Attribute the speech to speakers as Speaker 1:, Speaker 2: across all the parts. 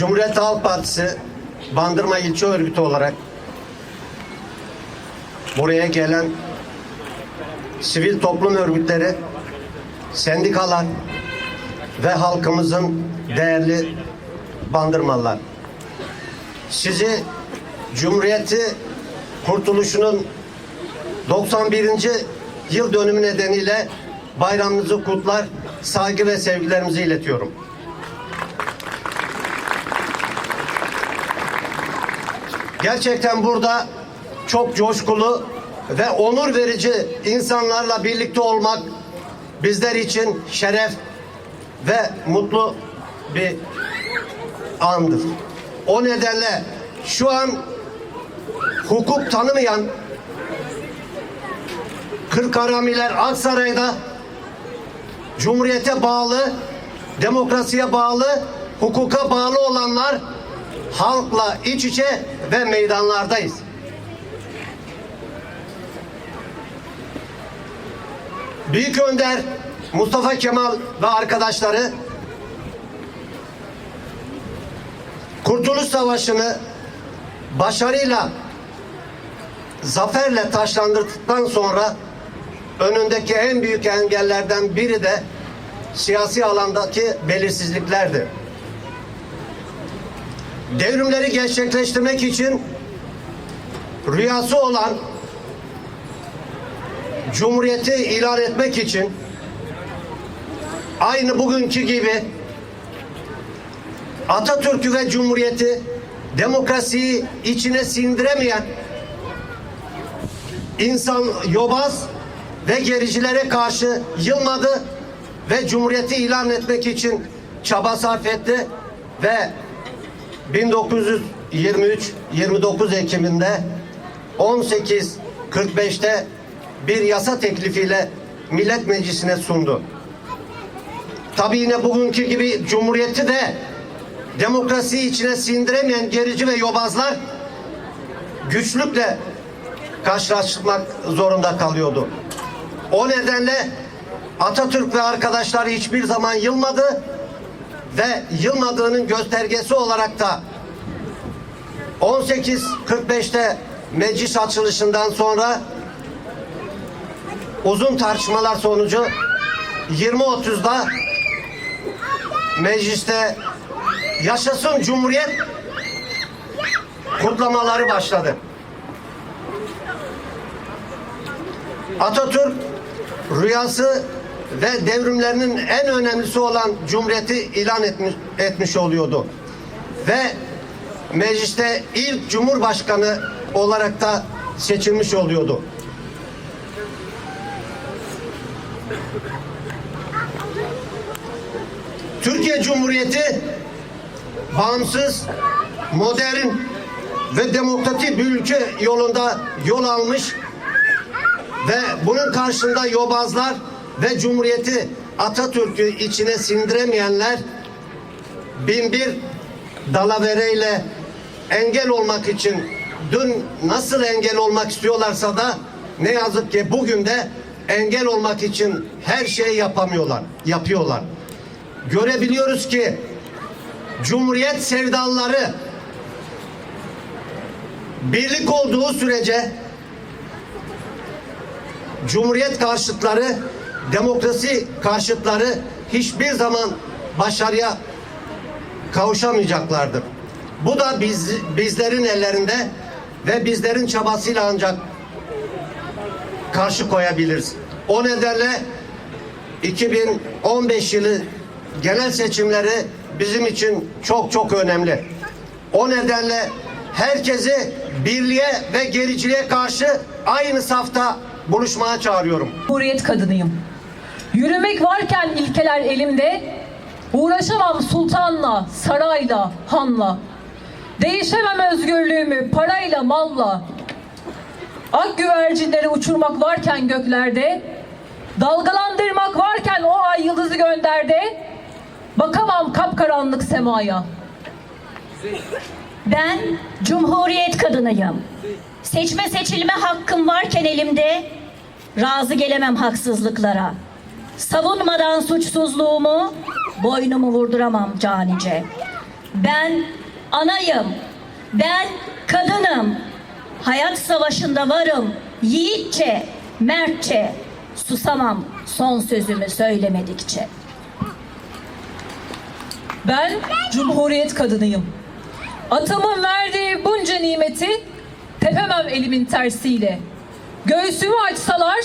Speaker 1: Cumhuriyet Halk Partisi Bandırma İlçe Örgütü olarak buraya gelen sivil toplum örgütleri, sendikalar ve halkımızın değerli bandırmalar. Sizi Cumhuriyeti kurtuluşunun 91. yıl dönümü nedeniyle bayramınızı kutlar, saygı ve sevgilerimizi iletiyorum. Gerçekten burada çok coşkulu ve onur verici insanlarla birlikte olmak bizler için şeref ve mutlu bir andır. O nedenle şu an hukuk tanımayan Kırkharamiler Aksaray'da Cumhuriyete bağlı, demokrasiye bağlı, hukuka bağlı olanlar halkla iç içe ve meydanlardayız. Büyük Önder Mustafa Kemal ve arkadaşları Kurtuluş Savaşı'nı başarıyla zaferle taşlandırdıktan sonra önündeki en büyük engellerden biri de siyasi alandaki belirsizliklerdi. Devrimleri gerçekleştirmek için rüyası olan Cumhuriyeti ilan etmek için aynı bugünkü gibi Atatürk'ü ve Cumhuriyeti demokrasiyi içine sindiremeyen insan yobaz ve gericilere karşı yılmadı ve Cumhuriyeti ilan etmek için çaba sarf etti ve 1923 29 Ekim'inde 18.45'te bir yasa teklifiyle Millet Meclisi'ne sundu. Tabii yine bugünkü gibi Cumhuriyeti de demokrasiyi içine sindiremeyen gerici ve yobazlar güçlükle karşılaşmak zorunda kalıyordu. O nedenle Atatürk ve arkadaşları hiçbir zaman yılmadı ve yılmadığının göstergesi olarak da 18.45'te meclis açılışından sonra uzun tartışmalar sonucu 20.30'da mecliste yaşasın Cumhuriyet kutlamaları başladı. Atatürk rüyası ve devrimlerinin en önemlisi olan Cumhuriyeti ilan etmiş, etmiş oluyordu. Ve mecliste ilk Cumhurbaşkanı olarak da seçilmiş oluyordu. Türkiye Cumhuriyeti bağımsız, modern ve demokratik bir ülke yolunda yol almış ve bunun karşında yobazlar ve Cumhuriyeti Atatürk'ü içine sindiremeyenler bin bir dalavereyle engel olmak için dün nasıl engel olmak istiyorlarsa da ne yazık ki bugün de engel olmak için her şeyi yapamıyorlar, yapıyorlar. Görebiliyoruz ki Cumhuriyet sevdalıları birlik olduğu sürece Cumhuriyet karşıtları, demokrasi karşıtları hiçbir zaman başarıya kavuşamayacaklardır. Bu da biz, bizlerin ellerinde ve bizlerin çabasıyla ancak karşı koyabiliriz. O nedenle 2015 yılı genel seçimleri bizim için çok çok önemli. O nedenle herkesi birliğe ve gericiliğe karşı aynı safta buluşmaya çağırıyorum.
Speaker 2: Cumhuriyet kadınıyım. Yürümek varken ilkeler elimde, uğraşamam sultanla, sarayla, hanla. Değişemem özgürlüğümü parayla, malla. Ak güvercinleri uçurmak varken göklerde, dalgalandırmak varken o ay yıldızı gönderde, bakamam kapkaranlık semaya.
Speaker 3: Ben Cumhuriyet kadınıyım. Seçme seçilme hakkım varken elimde razı gelemem haksızlıklara. Savunmadan suçsuzluğumu boynumu vurduramam canice. Ben anayım. Ben kadınım. Hayat savaşında varım. Yiğitçe, mertçe. Susamam son sözümü söylemedikçe.
Speaker 2: Ben Cumhuriyet kadınıyım. Atamın verdiği bunca nimeti tepemem elimin tersiyle. Göğsümü açsalar,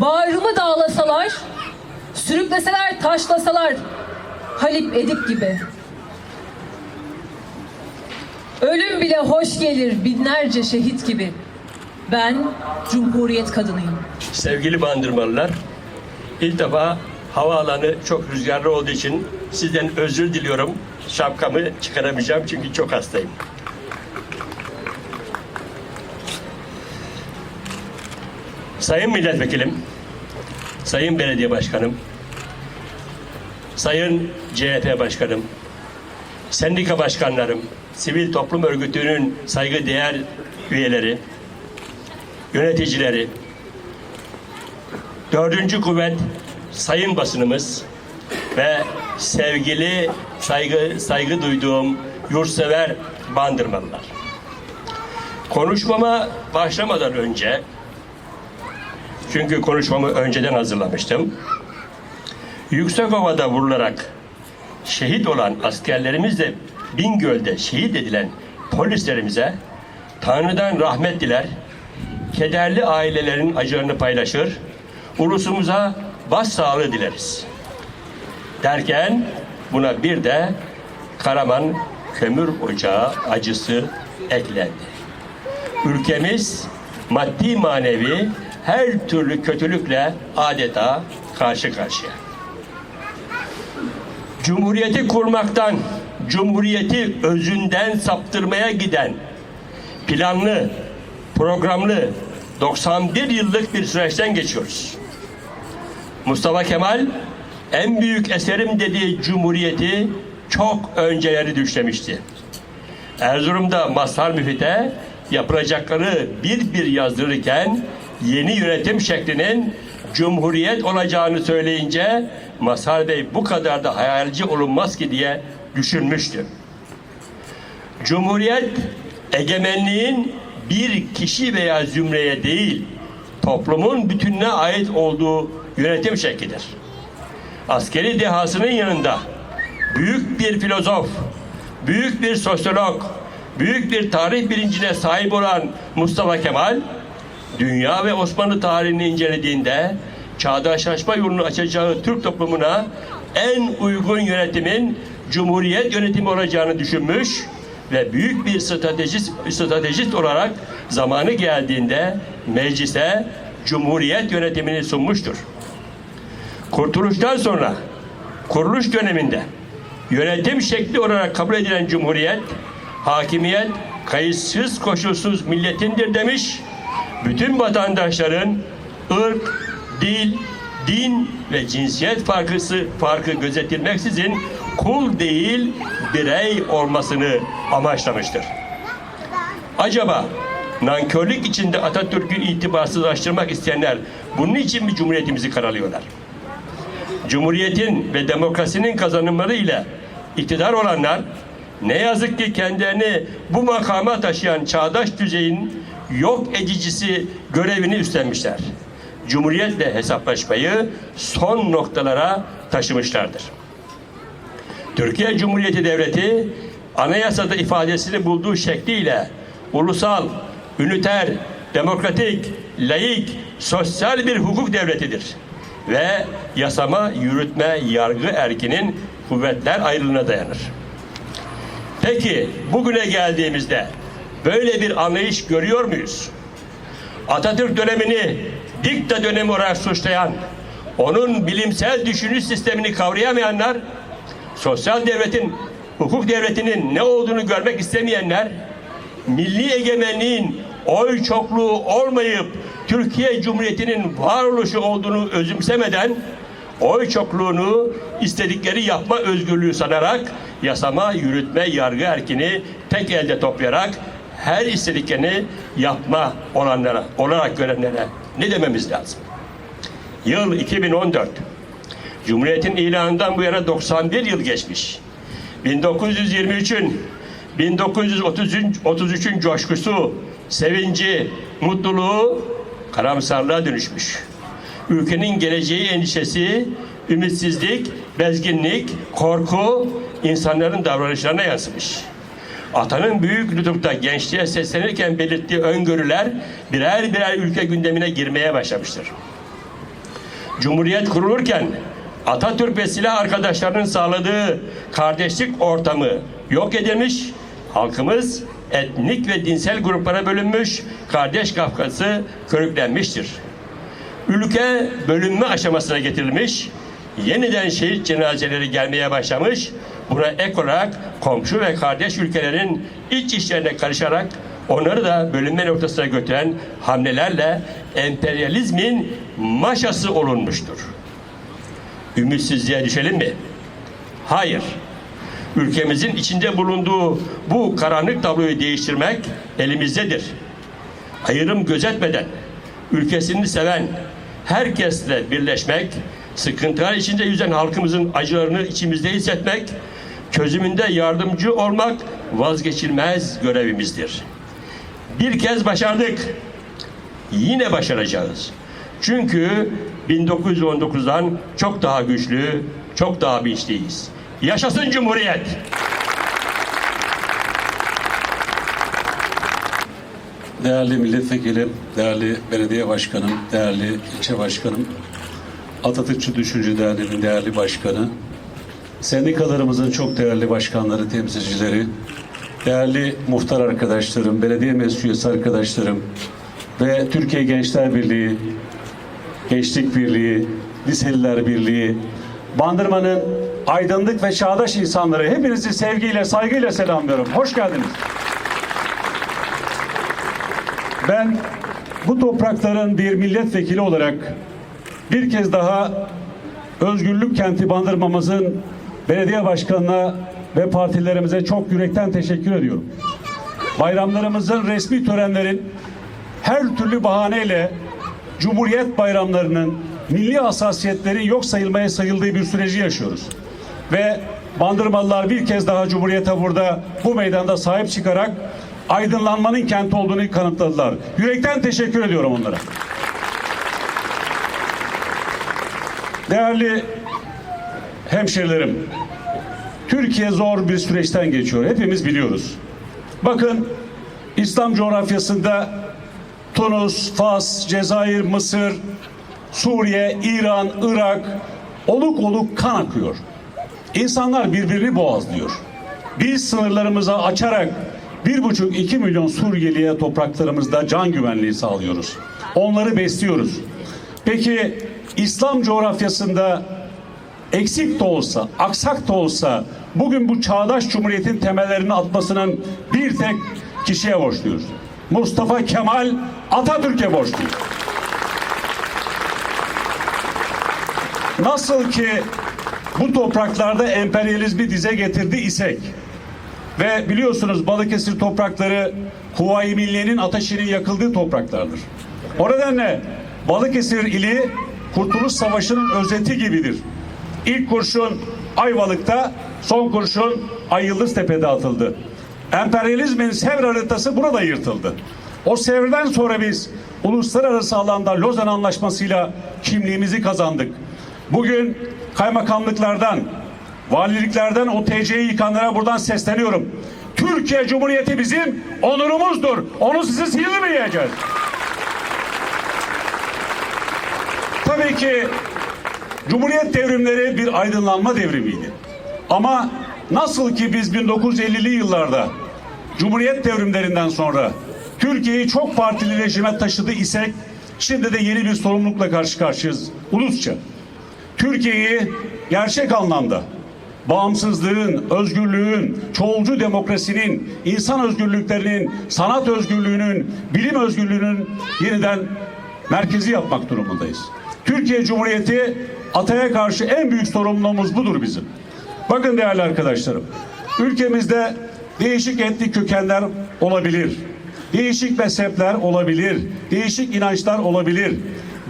Speaker 2: bağrımı dağlasalar, sürükleseler, taşlasalar, Halip Edip gibi. Ölüm bile hoş gelir binlerce şehit gibi. Ben Cumhuriyet kadınıyım.
Speaker 4: Sevgili bandırmalılar, ilk defa havaalanı çok rüzgarlı olduğu için sizden özür diliyorum. Şapkamı çıkaramayacağım çünkü çok hastayım. Sayın Milletvekilim, Sayın Belediye Başkanım, Sayın CHP Başkanım, sendika başkanlarım, sivil toplum örgütünün saygıdeğer üyeleri, yöneticileri, Dördüncü kuvvet sayın basınımız ve sevgili saygı saygı duyduğum yurtsever bandırmalılar. Konuşmama başlamadan önce çünkü konuşmamı önceden hazırlamıştım. Yüksekova'da vurularak şehit olan askerlerimizle Bingöl'de şehit edilen polislerimize Tanrı'dan rahmet diler, kederli ailelerin acılarını paylaşır, ulusumuza başsağlığı dileriz. Derken buna bir de Karaman kömür ocağı acısı eklendi. Ülkemiz maddi manevi her türlü kötülükle adeta karşı karşıya. Cumhuriyeti kurmaktan, cumhuriyeti özünden saptırmaya giden planlı, programlı 91 yıllık bir süreçten geçiyoruz. Mustafa Kemal en büyük eserim dediği cumhuriyeti çok önceleri düşlemişti. Erzurum'da Mazhar Müfit'e yapılacakları bir bir yazdırırken yeni yönetim şeklinin cumhuriyet olacağını söyleyince Mazhar Bey bu kadar da hayalci olunmaz ki diye düşünmüştü. Cumhuriyet egemenliğin bir kişi veya zümreye değil, toplumun bütününe ait olduğu yönetim şeklidir. Askeri dehasının yanında büyük bir filozof, büyük bir sosyolog, büyük bir tarih bilincine sahip olan Mustafa Kemal, dünya ve Osmanlı tarihini incelediğinde çağdaşlaşma yolunu açacağı Türk toplumuna en uygun yönetimin Cumhuriyet yönetimi olacağını düşünmüş ve büyük bir stratejist, stratejist olarak zamanı geldiğinde meclise Cumhuriyet yönetimini sunmuştur. Kurtuluştan sonra kuruluş döneminde yönetim şekli olarak kabul edilen Cumhuriyet, hakimiyet kayıtsız koşulsuz milletindir demiş. Bütün vatandaşların ırk, dil, din ve cinsiyet farkısı farkı gözetilmeksizin kul değil birey olmasını amaçlamıştır. Acaba nankörlük içinde Atatürk'ü itibarsızlaştırmak isteyenler bunun için mi Cumhuriyetimizi karalıyorlar? Cumhuriyetin ve demokrasinin kazanımları ile iktidar olanlar ne yazık ki kendilerini bu makama taşıyan çağdaş düzeyin yok edicisi görevini üstlenmişler. Cumhuriyetle hesaplaşmayı son noktalara taşımışlardır. Türkiye Cumhuriyeti Devleti anayasada ifadesini bulduğu şekliyle ulusal, üniter, demokratik, laik, sosyal bir hukuk devletidir. Ve yasama, yürütme, yargı erkinin kuvvetler ayrılığına dayanır. Peki bugüne geldiğimizde böyle bir anlayış görüyor muyuz? Atatürk dönemini dikta dönemi olarak suçlayan, onun bilimsel düşünüş sistemini kavrayamayanlar, sosyal devletin, hukuk devletinin ne olduğunu görmek istemeyenler, milli egemenliğin oy çokluğu olmayıp Türkiye Cumhuriyeti'nin varoluşu olduğunu özümsemeden oy çokluğunu istedikleri yapma özgürlüğü sanarak yasama, yürütme, yargı erkini tek elde toplayarak her istediklerini yapma olanlara, olarak görenlere ne dememiz lazım? Yıl 2014. Cumhuriyetin ilanından bu yana 91 yıl geçmiş. 1923'ün 1933'ün coşkusu, sevinci, mutluluğu karamsarlığa dönüşmüş. Ülkenin geleceği endişesi, ümitsizlik, bezginlik, korku insanların davranışlarına yansımış. Atanın büyük lütufta gençliğe seslenirken belirttiği öngörüler birer birer ülke gündemine girmeye başlamıştır. Cumhuriyet kurulurken Atatürk ve silah arkadaşlarının sağladığı kardeşlik ortamı yok edilmiş, halkımız etnik ve dinsel gruplara bölünmüş, kardeş kafkası körüklenmiştir. Ülke bölünme aşamasına getirilmiş, yeniden şehit cenazeleri gelmeye başlamış, buna ek olarak komşu ve kardeş ülkelerin iç işlerine karışarak onları da bölünme noktasına götüren hamlelerle emperyalizmin maşası olunmuştur. Ümitsizliğe düşelim mi? Hayır. Ülkemizin içinde bulunduğu bu karanlık tabloyu değiştirmek elimizdedir. Ayrım gözetmeden ülkesini seven herkesle birleşmek, sıkıntılar içinde yüzen halkımızın acılarını içimizde hissetmek, çözümünde yardımcı olmak vazgeçilmez görevimizdir. Bir kez başardık. Yine başaracağız. Çünkü 1919'dan çok daha güçlü, çok daha bilinçliyiz. Yaşasın Cumhuriyet!
Speaker 5: Değerli milletvekilim, değerli belediye başkanım, değerli ilçe başkanım, Atatürkçü Düşünce Derneği'nin değerli başkanı, sendikalarımızın çok değerli başkanları, temsilcileri, değerli muhtar arkadaşlarım, belediye meclis üyesi arkadaşlarım ve Türkiye Gençler Birliği, Gençlik Birliği, Liseliler Birliği, Bandırma'nın aydınlık ve çağdaş insanları hepinizi sevgiyle, saygıyla selamlıyorum. Hoş geldiniz. Ben bu toprakların bir milletvekili olarak bir kez daha Özgürlük Kenti Bandırmamızın belediye başkanına ve partilerimize çok yürekten teşekkür ediyorum. Bayramlarımızın resmi törenlerin her türlü bahaneyle Cumhuriyet bayramlarının milli hassasiyetlerin yok sayılmaya sayıldığı bir süreci yaşıyoruz. Ve Bandırmalılar bir kez daha Cumhuriyet'e burada bu meydanda sahip çıkarak aydınlanmanın kenti olduğunu kanıtladılar. Yürekten teşekkür ediyorum onlara. Değerli hemşerilerim, Türkiye zor bir süreçten geçiyor. Hepimiz biliyoruz. Bakın İslam coğrafyasında Tunus, Fas, Cezayir, Mısır, Suriye, İran, Irak oluk oluk kan akıyor. İnsanlar birbirini boğazlıyor. Biz sınırlarımızı açarak bir buçuk iki milyon Suriyeliye topraklarımızda can güvenliği sağlıyoruz. Onları besliyoruz. Peki İslam coğrafyasında eksik de olsa, aksak da olsa bugün bu çağdaş cumhuriyetin temellerini atmasının bir tek kişiye borçluyuz. Mustafa Kemal Atatürk'e borçluyuz. Nasıl ki bu topraklarda emperyalizmi dize getirdi isek ve biliyorsunuz Balıkesir toprakları Huvayi Milliye'nin ateşinin yakıldığı topraklardır. O nedenle Balıkesir ili Kurtuluş Savaşı'nın özeti gibidir. İlk kurşun Ayvalık'ta, son kurşun Ay Yıldıztepe'de atıldı. Emperyalizmin Sevr haritası burada yırtıldı. O Sevr'den sonra biz uluslararası alanda Lozan Anlaşması'yla kimliğimizi kazandık. Bugün kaymakamlıklardan, valiliklerden o TC'yi yıkanlara buradan sesleniyorum. Türkiye Cumhuriyeti bizim onurumuzdur. Onu sizi silmeyeceğiz. Tabii ki Cumhuriyet devrimleri bir aydınlanma devrimiydi. Ama nasıl ki biz 1950'li yıllarda Cumhuriyet devrimlerinden sonra Türkiye'yi çok partili rejime taşıdı isek şimdi de yeni bir sorumlulukla karşı karşıyayız ulusça. Türkiye'yi gerçek anlamda bağımsızlığın, özgürlüğün, çoğulcu demokrasinin, insan özgürlüklerinin, sanat özgürlüğünün, bilim özgürlüğünün yeniden merkezi yapmak durumundayız. Türkiye Cumhuriyeti ataya karşı en büyük sorumluluğumuz budur bizim. Bakın değerli arkadaşlarım, ülkemizde değişik etnik kökenler olabilir. Değişik mezhepler olabilir. Değişik inançlar olabilir.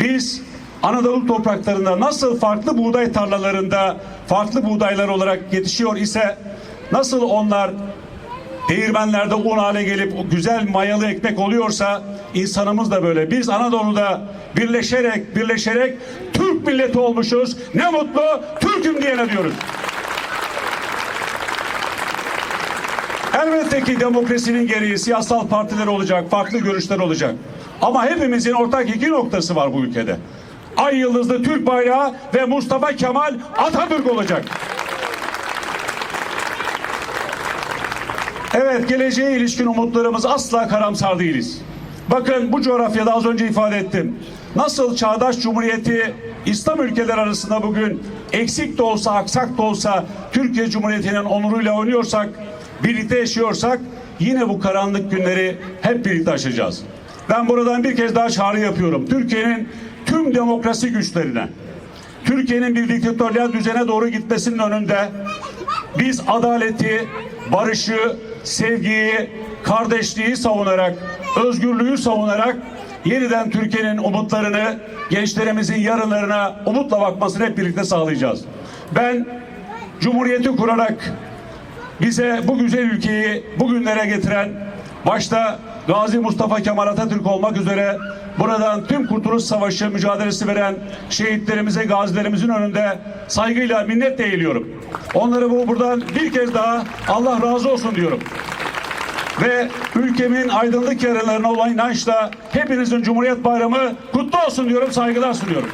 Speaker 5: Biz Anadolu topraklarında nasıl farklı buğday tarlalarında farklı buğdaylar olarak yetişiyor ise Nasıl onlar değirmenlerde un hale gelip o güzel mayalı ekmek oluyorsa insanımız da böyle. Biz Anadolu'da birleşerek birleşerek Türk milleti olmuşuz. Ne mutlu Türk'üm diyene diyoruz. Elbette ki demokrasinin gereği siyasal partiler olacak, farklı görüşler olacak. Ama hepimizin ortak iki noktası var bu ülkede. Ay yıldızlı Türk bayrağı ve Mustafa Kemal Atatürk olacak. Evet, geleceğe ilişkin umutlarımız asla karamsar değiliz. Bakın bu coğrafyada az önce ifade ettim. Nasıl çağdaş cumhuriyeti İslam ülkeler arasında bugün eksik de olsa aksak da olsa Türkiye Cumhuriyeti'nin onuruyla oynuyorsak, birlikte yaşıyorsak yine bu karanlık günleri hep birlikte aşacağız. Ben buradan bir kez daha çağrı yapıyorum. Türkiye'nin tüm demokrasi güçlerine, Türkiye'nin bir diktatöryal düzene doğru gitmesinin önünde biz adaleti, barışı, sevgiyi, kardeşliği savunarak, özgürlüğü savunarak yeniden Türkiye'nin umutlarını, gençlerimizin yarınlarına umutla bakmasını hep birlikte sağlayacağız. Ben Cumhuriyeti kurarak bize bu güzel ülkeyi bugünlere getiren başta Gazi Mustafa Kemal Atatürk olmak üzere buradan tüm Kurtuluş Savaşı mücadelesi veren şehitlerimize, gazilerimizin önünde saygıyla minnetle eğiliyorum. Onları bu buradan bir kez daha Allah razı olsun diyorum. Ve ülkemin aydınlık yarınlarına olan inançla hepinizin Cumhuriyet Bayramı kutlu olsun diyorum, saygılar sunuyorum.